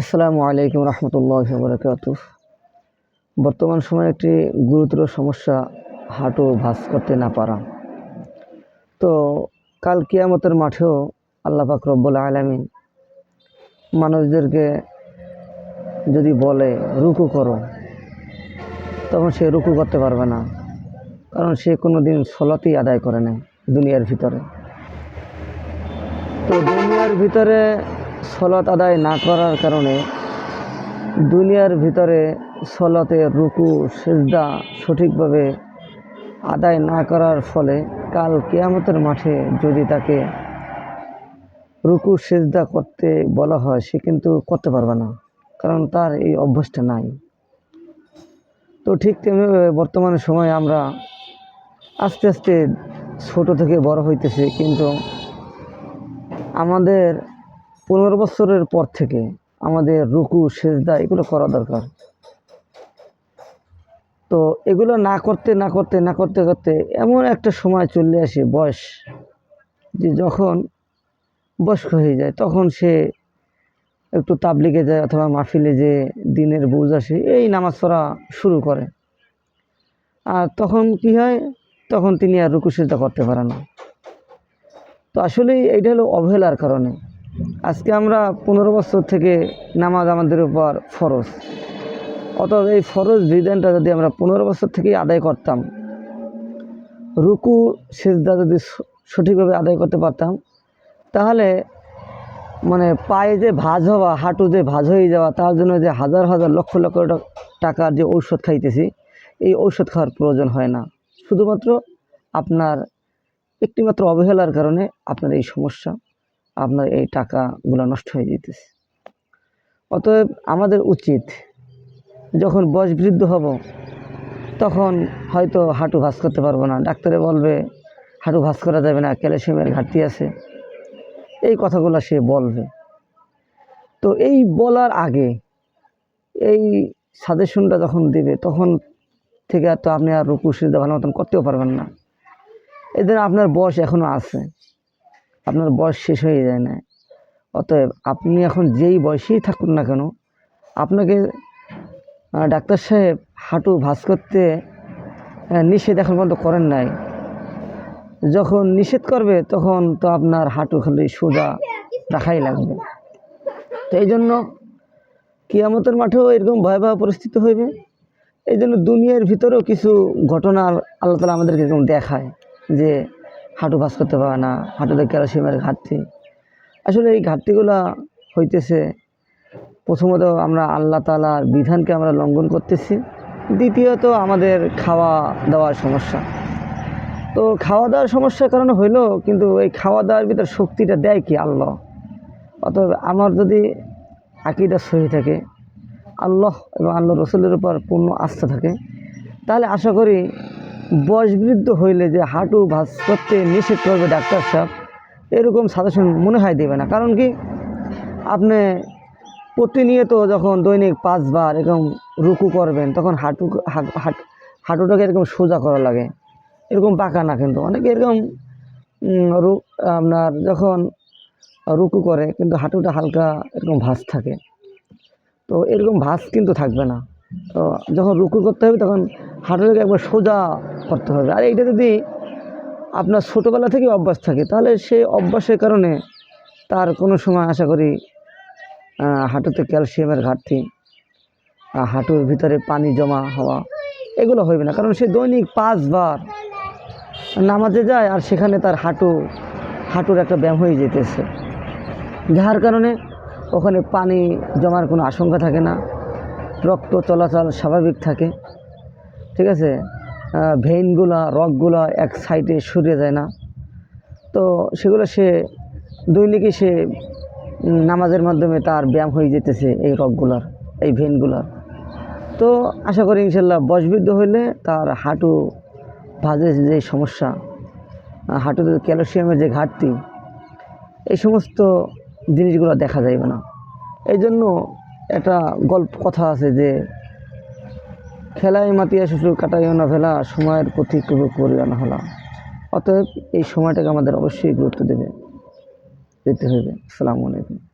আসসালামু আলাইকুম রহমতুল্লাহ বরকাত বর্তমান সময়ে একটি গুরুতর সমস্যা হাঁটু ভাঁজ করতে না পারা। তো কাল কিয়ামতের মাঠেও আল্লাহ পাক রব্বুল আলমিন মানুষদেরকে যদি বলে, রুকু করো, তখন সে রুকু করতে পারবে না। কারণ সে কোনো দিন সলাতেই আদায় করে নেয় দুনিয়ার ভিতরে। তো দুনিয়ার ভিতরে সলাত আদায় না করার কারণে দুনিয়ার ভিতরে সলাতে রুকু, সেজদা সঠিকভাবে আদায় না করার ফলে কাল কেয়ামতের মাঠে যদি তাকে রুকু, সেজদা করতে বলা হয়, সে কিন্তু করতে পারবে না। কারণ তার এই অভ্যাসটা নাই। তো ঠিক তেমনিভাবে বর্তমান সময়ে আমরা আস্তে আস্তে ছোট থেকে বড় হইতেছি, কিন্তু আমাদের পনেরো বছরের পর থেকে আমাদের রুকু, সেজদা এগুলো করা দরকার। তো এগুলো না করতে না করতে না করতে করতে এমন একটা সময় চলে আসে বয়স, যে যখন বয়স্ক হয়ে যায়, তখন সে একটু তাবলিগে যায় অথবা মাহফিলে যে দিনের বুঝ আসে, এই নামাজ পড়া শুরু করে। আর তখন কি হয়? তখন তিনি আর রুকু, সেজদা করতে পারে না। তো আসলেই এইটা হলো অবহেলার কারণে। আজকে আমরা পনেরো বছর থেকে নামাজ আমাদের উপর ফরজ। অতএব এই ফরজ বিধানটা যদি আমরা পনেরো বছর থেকেই আদায় করতাম, রুকু, সেজদা যদি সঠিকভাবে আদায় করতে পারতাম, তাহলে মানে পায়ে যে ভাঁজ হওয়া, হাঁটু যে ভাঁজ হয়ে যাওয়া, তার জন্য যে হাজার হাজার লক্ষ লক্ষ টাকার যে ঔষধ খাইতেছি, এই ঔষধ খাওয়ার প্রয়োজন হয় না। শুধুমাত্র আপনার একটিমাত্র অবহেলার কারণে আপনার এই সমস্যা। আপনার এই টাকাগুলো নষ্ট হয়ে যেতেছে। অতএব আমাদের উচিত যখন বয়স বৃদ্ধ হব, তখন হয়তো হাঁটু ভাঁজ করতে পারব না। ডাক্তারে বলবে, হাঁটু ভাঁজ করা যাবে না, ক্যালসিয়ামের ঘাটতি আছে। এই কথাগুলো সে বলবে। তো এই বলার আগে এই সাজেশনটা যখন দেবে, তখন থেকে আর তো আপনি আর রুকু সিদ্ধা ভালো মতন করতেও পারবেন না। এদের আপনার বয়স এখনও আছে। আপনার বয়স শেষ হয়ে যায় না। অতএব আপনি এখন যেই বয়সেই থাকুন না কেন, আপনাকে ডাক্তার সাহেব হাঁটু ভাঁজ করতে নিষেধ এখন পর্যন্ত করেন নাই। যখন নিষেধ করবে, তখন তো আপনার হাঁটু খালি সোজা রাখাই লাগবে। তো এই জন্য কিয়ামতের মাঠেও এরকম ভয়াবহ পরিস্থিতি হইবে। এই জন্য দুনিয়ার ভিতরেও কিছু ঘটনা আল্লাহ তালা আমাদেরকে এরকম দেখায় যে হাঁটু ভাঁজ করতে পারে না, হাঁটুতে ক্যালসিয়ামের ঘাটতি। আসলে এই ঘাটতিগুলো হইতেছে, প্রথমত আমরা আল্লাহ তালার বিধানকে আমরা লঙ্ঘন করতেছি, দ্বিতীয়ত আমাদের খাওয়া দাওয়ার সমস্যা। তো খাওয়া দাওয়ার সমস্যার কারণে হইল, কিন্তু এই খাওয়া দাওয়ার ভিতরে শক্তিটা দেয় কি আল্লাহ? অতএব আমার যদি আকিদা সহি থাকে, আল্লাহ এবং আল্লাহ রসুলের উপর পূর্ণ আস্থা থাকে, তাহলে আশা করি বয়সবৃদ্ধ হইলে যে হাঁটু ভাঁজ করতে নিষেধ করবে ডাক্তার সাহেব, এরকম সাজেশন মনে হয় দেবে না। কারণ কি? আপনি প্রতিনিয়ত যখন দৈনিক পাঁচবার এরকম রুকু করবেন, তখন হাঁটু, হাট- হাঁটুটাকে এরকম সোজা করা লাগে। এরকম বাঁকা না কিন্তু। অনেকে এরকম রু- আপনার যখন রুকু করে, কিন্তু হাঁটুটা হালকা এরকম ভাঁজ থাকে। তো এরকম ভাঁজ কিন্তু থাকবে না। তো যখন রুকু করতে হবে, তখন হাঁটুটাকে একবার সোজা করতে হবে। আর এইটা যদি আপনার ছোটোবেলা থেকে অভ্যাস থাকে, তাহলে সেই অভ্যাসের কারণে তার কোনো সময় আশা করি হাঁটুতে ক্যালসিয়ামের ঘাটতি হাঁটুর ভিতরে পানি জমা হওয়া এগুলো হইবে না। কারণ সে দৈনিক পাঁচবার নামাজে যায় আর সেখানে তার হাঁটু, হাঁটুর একটা ব্যায়াম হয়ে যেতেছে। যার কারণে ওখানে পানি জমার কোনো আশঙ্কা থাকে না। রক্ত চলাচল স্বাভাবিক থাকে, ঠিক আছে? ভেইনগুলা রকগুলা এক সাইডে সরে যায় না। তো সেগুলো সে, দৈনিকই সে নামাজের মাধ্যমে তার ব্যায়াম হয়ে যেতেছে এই রকগুলার এই ভেইনগুলার তো আশা করি ইনশাল্লাহ বয়সবৃদ্ধ হইলে তার হাঁটু ভাজে যে সমস্যা হাঁটুতে ক্যালসিয়ামের যে ঘাটতি, এই সমস্ত জিনিসগুলো দেখা যাইবে না। এই জন্য একটা গল্প, কথা আছে যে খেলায় মাতিয়া শ্বশুর কাটাইও না ফেলা, সময়ের প্রতি কবু করিও না হলা অতএব এই সময়টাকে আমাদের অবশ্যই গুরুত্ব দেবে, দিতে হবে। আসসালামু আলাইকুম।